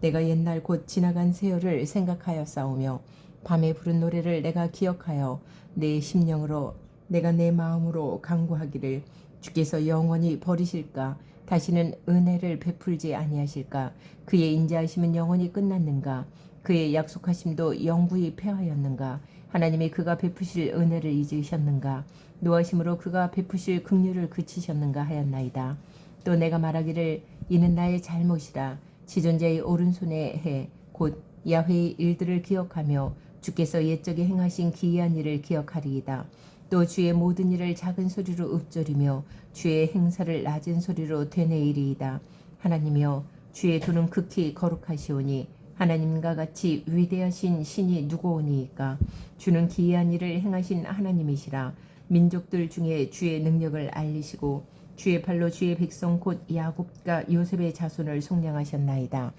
내가 옛날 곧 지나간 세월을 생각하여 싸우며 밤에 부른 노래를 내가 기억하여 내 심령으로 내가 내 마음으로 강구하기를 주께서 영원히 버리실까? 다시는 은혜를 베풀지 아니하실까? 그의 인자하심은 영원히 끝났는가? 그의 약속하심도 영구히 패하였는가? 하나님이 그가 베푸실 은혜를 잊으셨는가? 노하심으로 그가 베푸실 긍휼을 그치셨는가 하였나이다. 또 내가 말하기를 이는 나의 잘못이라 지존자의 오른손에 해 곧 야훼의 일들을 기억하며 주께서 옛적에 행하신 기이한 일을 기억하리이다. 또 주의 모든 일을 작은 소리로 읊조리며 주의 행사를 낮은 소리로 되뇌이리이다. 하나님이여 주의 도는 극히 거룩하시오니 하나님과 같이 위대하신 신이 누구오니이까 주는 기이한 일을 행하신 하나님이시라 민족들 중에 주의 능력을 알리시고 주의 발로 주의 백성 곧 야곱과 요셉의 자손을 속량하셨나이다.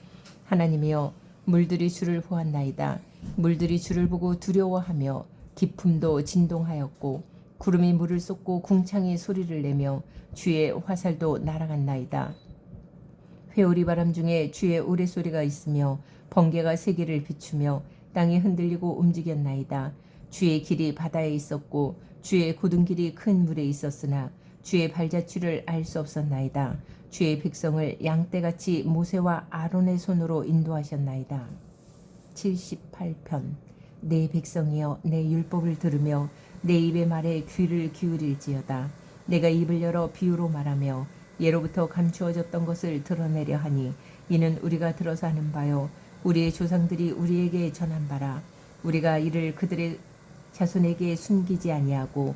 하나님이여 물들이 주를 보았나이다. 물들이 주를 보고 두려워하며 기품도 진동하였고 구름이 물을 쏟고 궁창이 소리를 내며 주의 화살도 날아갔나이다. 회오리 바람 중에 주의 우레소리가 있으며 번개가 세계를 비추며 땅이 흔들리고 움직였나이다. 주의 길이 바다에 있었고 주의 곧은 길이 큰 물에 있었으나 주의 발자취를 알 수 없었나이다. 주의 백성을 양떼같이 모세와 아론의 손으로 인도하셨나이다. 78편 내 백성이여 내 율법을 들으며 내 입의 말에 귀를 기울일지어다. 내가 입을 열어 비유로 말하며 예로부터 감추어졌던 것을 드러내려 하니 이는 우리가 들어서 하는 바요 우리의 조상들이 우리에게 전한 바라 우리가 이를 그들의 자손에게 숨기지 아니하고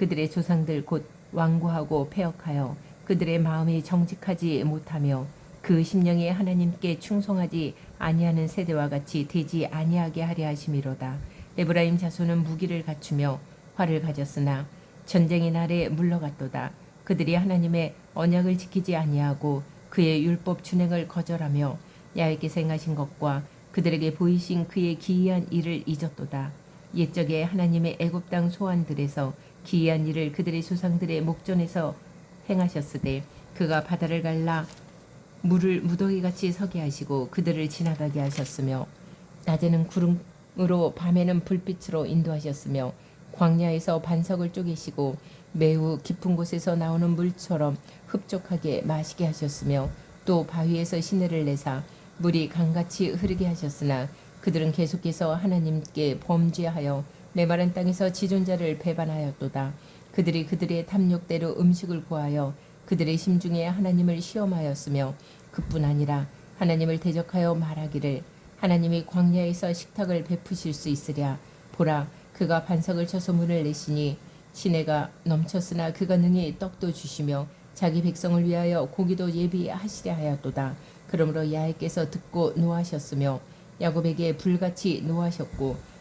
그들의 조상들 곧 완고하고 폐역하여 그들의 마음이 정직하지 못하며 그 심령이 하나님께 충성하지 아니하는 세대와 같이 되지 아니하게 하려 하심이로다. 에브라임 자손은 무기를 갖추며 활을 가졌으나 전쟁의 날에 물러갔도다. 그들이 하나님의 언약을 지키지 아니하고 그의 율법 준행을 거절하며 야훼께서 행하신 것과 그들에게 보이신 그의 기이한 일을 잊었도다. 옛적에 하나님의 애굽 땅 소환들에서 기이한 일을 그들의 조상들의 목전에서 행하셨으되 그가 바다를 갈라 물을 무더기같이 서게 하시고 그들을 지나가게 하셨으며 낮에는 구름으로 밤에는 불빛으로 인도하셨으며 광야에서 반석을 쪼개시고 매우 깊은 곳에서 나오는 물처럼 흡족하게 마시게 하셨으며 또 바위에서 시내를 내사 물이 강같이 흐르게 하셨으나 그들은 계속해서 하나님께 범죄하여 메마른 땅에서 지존자를 배반하였도다. 그들이 그들의 탐욕대로 음식을 구하여 그들의 심중에 하나님을 시험하였으며 그뿐 아니라 하나님을 대적하여 말하기를 하나님이 광야에서 식탁을 베푸실 수 있으랴 보라 그가 반석을 쳐서 문을 내시니 시내가 넘쳤으나 그가 능히 떡도 주시며 자기 백성을 위하여 고기도 예비하시려 하였도다 그러므로 야훼께서 듣고 노하셨으며 야곱에게 불같이 노하셨고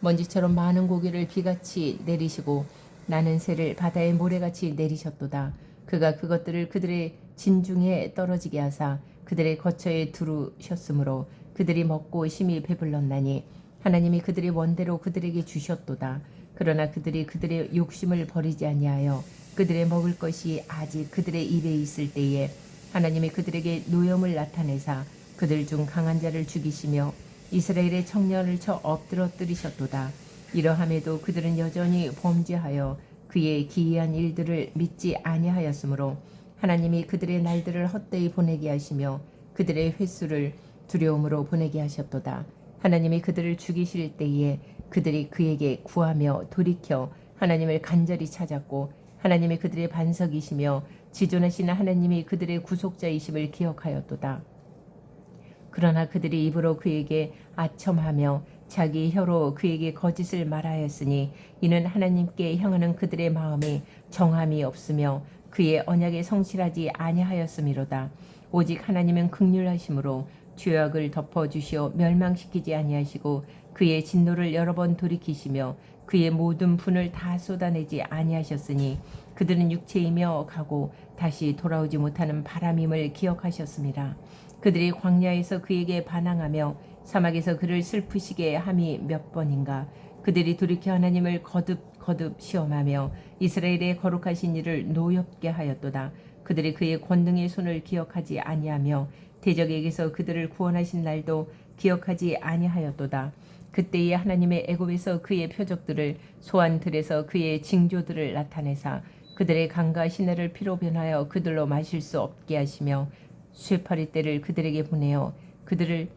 먼지처럼 많은 고기를 비같이 내리시고 나는 새를 바다의 모래같이 내리셨도다. 그가 그것들을 그들의 진중에 떨어지게 하사 그들의 거처에 두르셨으므로 그들이 먹고 심히 배불렀나니 하나님이 그들의 원대로 그들에게 주셨도다. 그러나 그들이 그들의 욕심을 버리지 아니하여 그들의 먹을 것이 아직 그들의 입에 있을 때에 하나님이 그들에게 노염을 나타내사 그들 중 강한 자를 죽이시며 이스라엘의 청년을 쳐 엎드러뜨리셨도다. 이러함에도 그들은 여전히 범죄하여 그의 기이한 일들을 믿지 아니하였으므로 하나님이 그들의 날들을 헛되이 보내게 하시며 그들의 횟수를 두려움으로 보내게 하셨도다. 하나님이 그들을 죽이실 때에 그들이 그에게 구하며 돌이켜 하나님을 간절히 찾았고 하나님이 그들의 반석이시며 지존하시는 하나님이 그들의 구속자이심을 기억하였도다. 그러나 그들이 입으로 그에게 아첨하며 자기 혀로 그에게 거짓을 말하였으니 이는 하나님께 향하는 그들의 마음이 정함이 없으며 그의 언약에 성실하지 아니하였음이로다. 오직 하나님은 극률하심으로 죄악을 덮어 주시어 멸망시키지 아니하시고 그의 진노를 여러 번 돌이키시며 그의 모든 분을 다 쏟아내지 아니하셨으니 그들은 육체이며 가고 다시 돌아오지 못하는 바람임을 기억하셨습니다. 그들이 광야에서 그에게 반항하며 사막에서 그를 슬프시게 함이 몇 번인가 그들이 돌이켜 하나님을 거듭 거듭 시험하며 이스라엘의 거룩하신 일을 노엽게 하였도다. 그들이 그의 권능의 손을 기억하지 아니하며 대적에게서 그들을 구원하신 날도 기억하지 아니하였도다. 그때에 하나님의 애굽에서 그의 표적들을 소환들에서 그의 징조들을 나타내사 그들의 강과 시내를 피로 변하여 그들로 마실 수 없게 하시며 쇠파리 때를 그들에게 보내어 그들을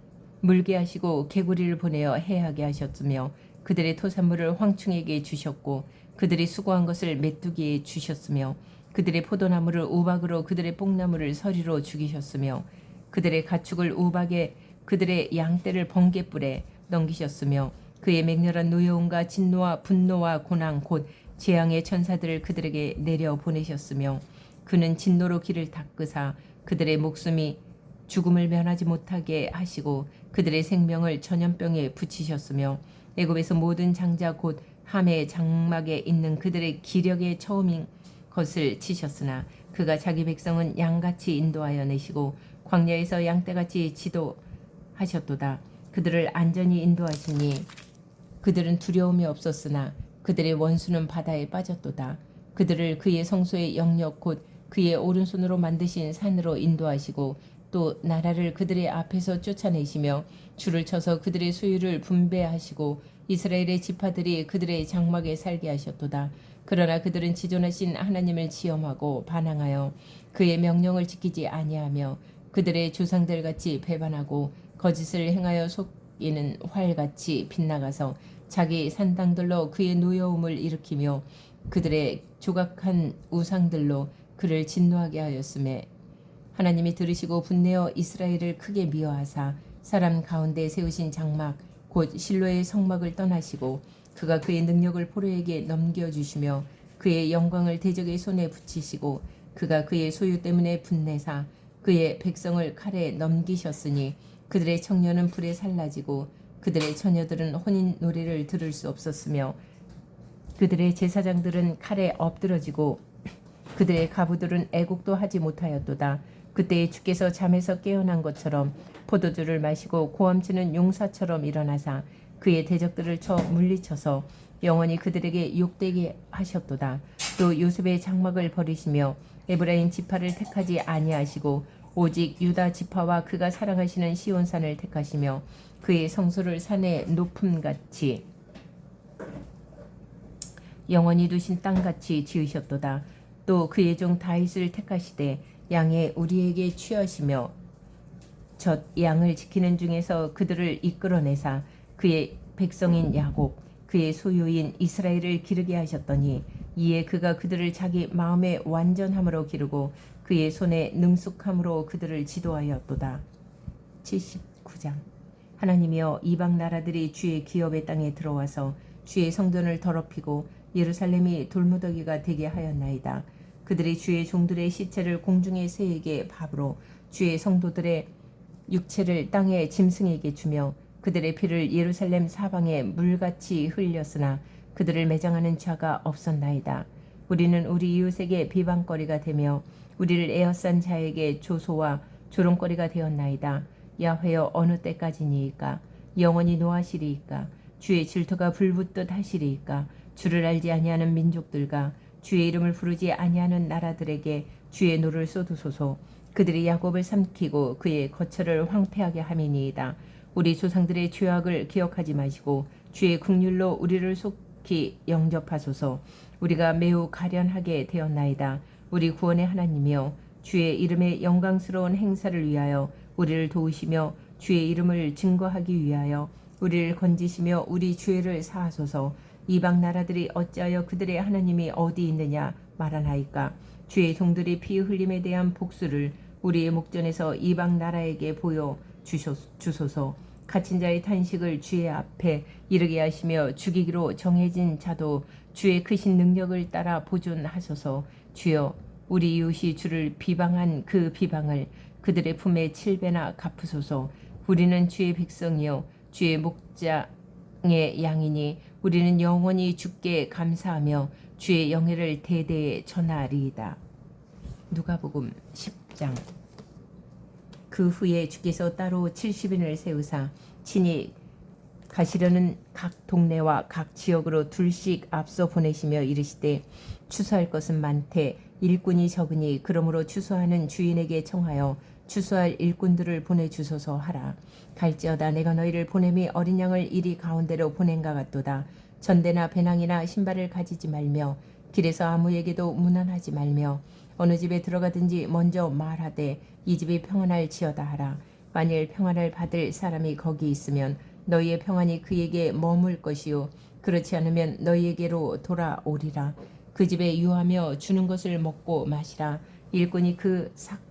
물게 하시고 개구리를 보내어 해하게 하셨으며 그들의 토산물을 황충에게 주셨고 그들이 수고한 것을 메뚜기에 주셨으며 그들의 포도나무를 우박으로 그들의 뽕나무를 서리로 죽이셨으며 그들의 가축을 우박에 그들의 양떼를 번개불에 넘기셨으며 그의 맹렬한 노여움과 진노와 분노와 고난 곧 재앙의 천사들을 그들에게 내려 보내셨으며 그는 진노로 길을 닦으사 그들의 목숨이 죽음을 면하지 못하게 하시고 그들의 생명을 전염병에 붙이셨으며 애굽에서 모든 장자 곧 함의 장막에 있는 그들의 기력의 처음인 것을 치셨으나 그가 자기 백성은 양같이 인도하여 내시고 광야에서 양떼같이 지도하셨도다. 그들을 안전히 인도하시니 그들은 두려움이 없었으나 그들의 원수는 바다에 빠졌도다. 그들을 그의 성소의 영역 곧 그의 오른손으로 만드신 산으로 인도하시고 또 나라를 그들의 앞에서 쫓아내시며 줄을 쳐서 그들의 소유를 분배하시고 이스라엘의 지파들이 그들의 장막에 살게 하셨도다. 그러나 그들은 지존하신 하나님을 지엄하고 반항하여 그의 명령을 지키지 아니하며 그들의 조상들 같이 배반하고 거짓을 행하여 속이는 활같이 빗나가서 자기 산당들로 그의 노여움을 일으키며 그들의 조각한 우상들로 그를 진노하게 하였음에 하나님이 들으시고 분내어 이스라엘을 크게 미워하사 사람 가운데 세우신 장막 곧 실로의 성막을 떠나시고 그가 그의 능력을 포로에게 넘겨 주시며 그의 영광을 대적의 손에 붙이시고 그가 그의 소유 때문에 분내사 그의 백성을 칼에 넘기셨으니 그들의 청년은 불에 살라지고 그들의 처녀들은 혼인 노래를 들을 수 없었으며 그들의 제사장들은 칼에 엎드러지고 그들의 가부들은 애국도 하지 못하였도다. 그때에 주께서 잠에서 깨어난 것처럼 포도주를 마시고 고함치는 용사처럼 일어나사 그의 대적들을 쳐 물리쳐서 영원히 그들에게 욕되게 하셨도다. 또 요셉의 장막을 버리시며 에브라임 지파를 택하지 아니하시고 오직 유다 지파와 그가 사랑하시는 시온산을 택하시며 그의 성소를 산의 높음같이 영원히 두신 땅같이 지으셨도다. 또 그의 종 다윗을 택하시되 양의 우리에게 취하시며 젖 양을 지키는 중에서 그들을 이끌어내사 그의 백성인 야곱 그의 소유인 이스라엘을 기르게 하셨더니 이에 그가 그들을 자기 마음의 완전함으로 기르고 그의 손에 능숙함으로 그들을 지도하였도다. 79장 하나님이여 이방 나라들이 주의 기업의 땅에 들어와서 주의 성전을 더럽히고 예루살렘이 돌무더기가 되게 하였나이다. 그들이 주의 종들의 시체를 공중의 새에게 밥으로 주의 성도들의 육체를 땅의 짐승에게 주며 그들의 피를 예루살렘 사방에 물같이 흘렸으나 그들을 매장하는 자가 없었나이다. 우리는 우리 이웃에게 비방거리가 되며 우리를 에어싼 자에게 조소와 조롱거리가 되었나이다. 야훼여 어느 때까지니이까 영원히 노하시리이까 주의 질투가 불붙듯 하시리이까 주를 알지 아니하는 민족들과 주의 이름을 부르지 아니하는 나라들에게 주의 노를 쏟으소서. 그들이 야곱을 삼키고 그의 거처를 황폐하게 함이니이다. 우리 조상들의 죄악을 기억하지 마시고 주의 국률로 우리를 속히 영접하소서. 우리가 매우 가련하게 되었나이다. 우리 구원의 하나님이여 주의 이름의 영광스러운 행사를 위하여 우리를 도우시며 주의 이름을 증거하기 위하여 우리를 건지시며 우리 죄를 사하소서 이방 나라들이 어찌하여 그들의 하나님이 어디 있느냐 말하나이까? 주의 종들이 피 흘림에 대한 복수를 우리의 목전에서 이방 나라에게 보여 주소- 주소서. 갇힌 자의 탄식을 주의 앞에 이르게 하시며 죽이기로 정해진 자도 주의 크신 능력을 따라 보존하소서. 주여 우리 이웃이 주를 비방한 그 비방을 그들의 품에 칠배나 갚으소서. 우리는 주의 백성이요 주의 목장의 양이니 우리는 영원히 주께 감사하며 주의 영예를 대대에 전하리이다. 누가복음 10장 그 후에 주께서 따로 70인을 세우사 친히 가시려는 각 동네와 각 지역으로 둘씩 앞서 보내시며 이르시되 추수할 것은 많되 일꾼이 적으니 그러므로 추수하는 주인에게 청하여 추수할 일꾼들을 보내주소서 하라. 갈지어다 내가 너희를 보냄이 어린 양을 이리 가운데로 보낸가 같도다. 전대나 배낭이나 신발을 가지지 말며 길에서 아무에게도 무난하지 말며 어느 집에 들어가든지 먼저 말하되 이 집이 평안할 지어다 하라. 만일 평안을 받을 사람이 거기 있으면 너희의 평안이 그에게 머물 것이요. 그렇지 않으면 너희에게로 돌아오리라. 그 집에 유하며 주는 것을 먹고 마시라. 일꾼이 그 삭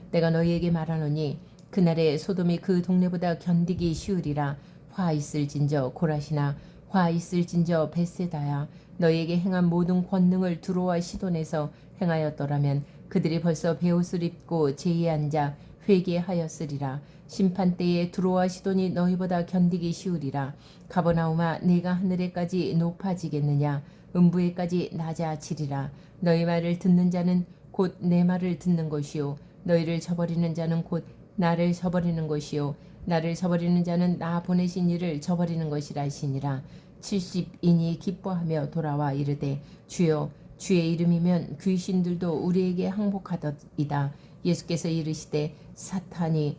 내가 너희에게 말하노니 그날에 소돔이 그 동네보다 견디기 쉬우리라. 화 있을진저 고라시나 화 있을진저 베세다야. 너희에게 행한 모든 권능을 두로와 시돈에서 행하였더라면 그들이 벌써 베옷을 입고 제에 앉아 회개하였으리라. 심판 때에 두로와 시돈이 너희보다 견디기 쉬우리라. 가버나움아 네가 하늘에까지 높아지겠느냐? 음부에까지 낮아지리라. 너희 말을 듣는 자는 곧 내 말을 듣는 것이요 너희를 저버리는 자는 곧 나를 저버리는 것이요. 나를 저버리는 자는 나 보내신 이를 저버리는 것이라 하시니라. 70인이 기뻐하며 돌아와 이르되 주여 주의 이름이면 귀신들도 우리에게 항복하더이다. 예수께서 이르시되 사탄이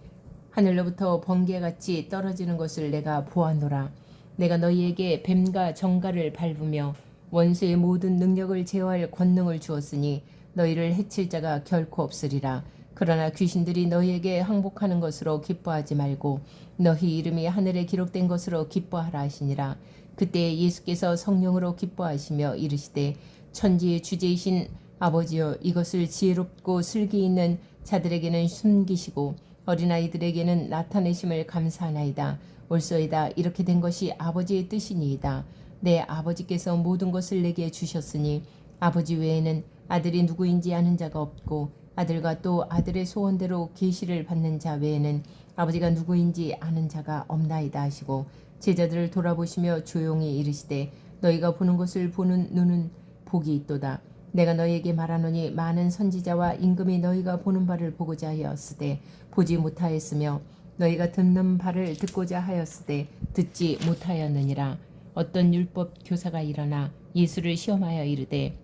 하늘로부터 번개같이 떨어지는 것을 내가 보았노라. 내가 너희에게 뱀과 정갈을 밟으며 원수의 모든 능력을 제어할 권능을 주었으니 너희를 해칠 자가 결코 없으리라 그러나 귀신들이 너희에게 항복하는 것으로 기뻐하지 말고 너희 이름이 하늘에 기록된 것으로 기뻐하라 하시니라 그때 예수께서 성령으로 기뻐하시며 이르시되 천지의 주제이신 아버지여 이것을 지혜롭고 슬기 있는 자들에게는 숨기시고 어린아이들에게는 나타내심을 감사하나이다. 올소이다 이렇게 된 것이 아버지의 뜻이니이다. 내 아버지께서 모든 것을 내게 주셨으니 아버지 외에는 아들이 누구인지 아는 자가 없고 아들과 또 아들의 소원대로 계시를 받는 자 외에는 아버지가 누구인지 아는 자가 없나이다 하시고 제자들을 돌아보시며 조용히 이르시되 너희가 보는 것을 보는 눈은 복이 있도다. 내가 너희에게 말하노니 많은 선지자와 임금이 너희가 보는 바를 보고자 하였으되 보지 못하였으며 너희가 듣는 바를 듣고자 하였으되 듣지 못하였느니라. 어떤 율법 교사가 일어나 예수를 시험하여 이르되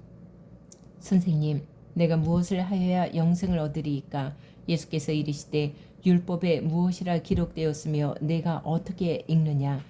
선생님 내가 무엇을 하여야 영생을 얻으리이까? 예수께서 이르시되 율법에 무엇이라 기록되었으며 내가 어떻게 읽느냐?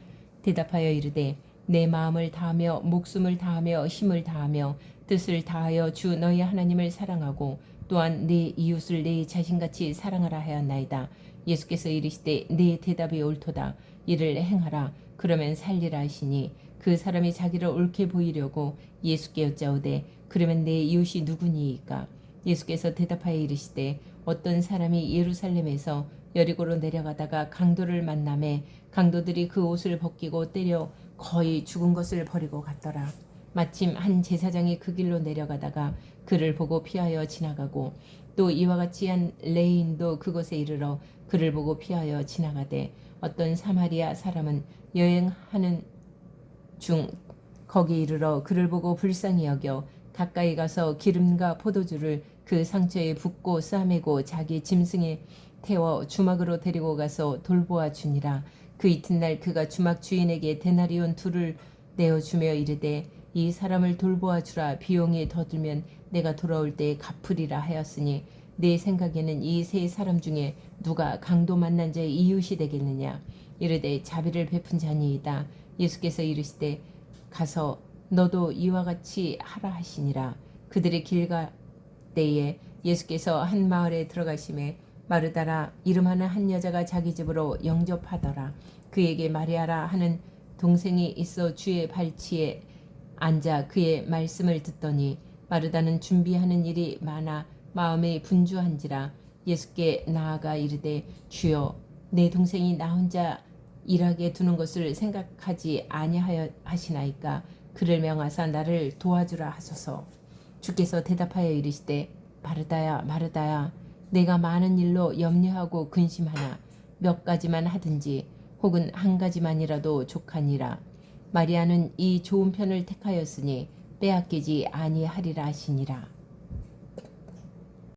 대답하여 이르되 내 마음을 다하며 목숨을 다하며 힘을 다하며 뜻을 다하여 주 너희 하나님을 사랑하고 또한 내 이웃을 내 자신같이 사랑하라 하였나이다. 예수께서 이르시되 내 대답이 옳도다. 이를 행하라. 그러면 살리라 하시니 그 사람이 자기를 옳게 보이려고 예수께 여짜오되 그러면 내 이웃이 누구니이까 예수께서 대답하여 이르시되 어떤 사람이 예루살렘에서 여리고로 내려가다가 강도를 만남에 강도들이 그 옷을 벗기고 때려 거의 죽은 것을 버리고 갔더라. 마침 한 제사장이 그 길로 내려가다가 그를 보고 피하여 지나가고 또 이와 같이 한 레인도 그곳에 이르러 그를 보고 피하여 지나가되 어떤 사마리아 사람은 여행하는 중 거기 이르러 그를 보고 불쌍히 여겨 가까이 가서 기름과 포도주를 그 상처에 붓고 싸매고 자기 짐승에 태워 주막으로 데리고 가서 돌보아 주니라. 그 이튿날 그가 주막 주인에게 데나리온 둘을 내어 주며 이르되 이 사람을 돌보아 주라. 비용이 더 들면 내가 돌아올 때에 갚으리라 하였으니 내 생각에는 이 세 사람 중에 누가 강도 만난 자의 이웃이 되겠느냐? 이르되 자비를 베푼 자니이다. 예수께서 이르시되 가서 너도 이와 같이 하라 하시니라. 그들의 길가 때에 예수께서 한 마을에 들어가심에 마르다라 이름하는 한 여자가 자기 집으로 영접하더라. 그에게 마리아라 하는 동생이 있어 주의 발치에 앉아 그의 말씀을 듣더니 마르다는 준비하는 일이 많아 마음에 분주한지라 예수께 나아가 이르되 주여 내 동생이 나 혼자 일하게 두는 것을 생각하지 아니하여 하시나이까 그를 명하사 나를 도와주라 하소서. 주께서 대답하여 이르시되 마르다야 마르다야 내가 많은 일로 염려하고 근심하나 몇 가지만 하든지 혹은 한 가지만이라도 족하니라. 마리아는 이 좋은 편을 택하였으니 빼앗기지 아니하리라 하시니라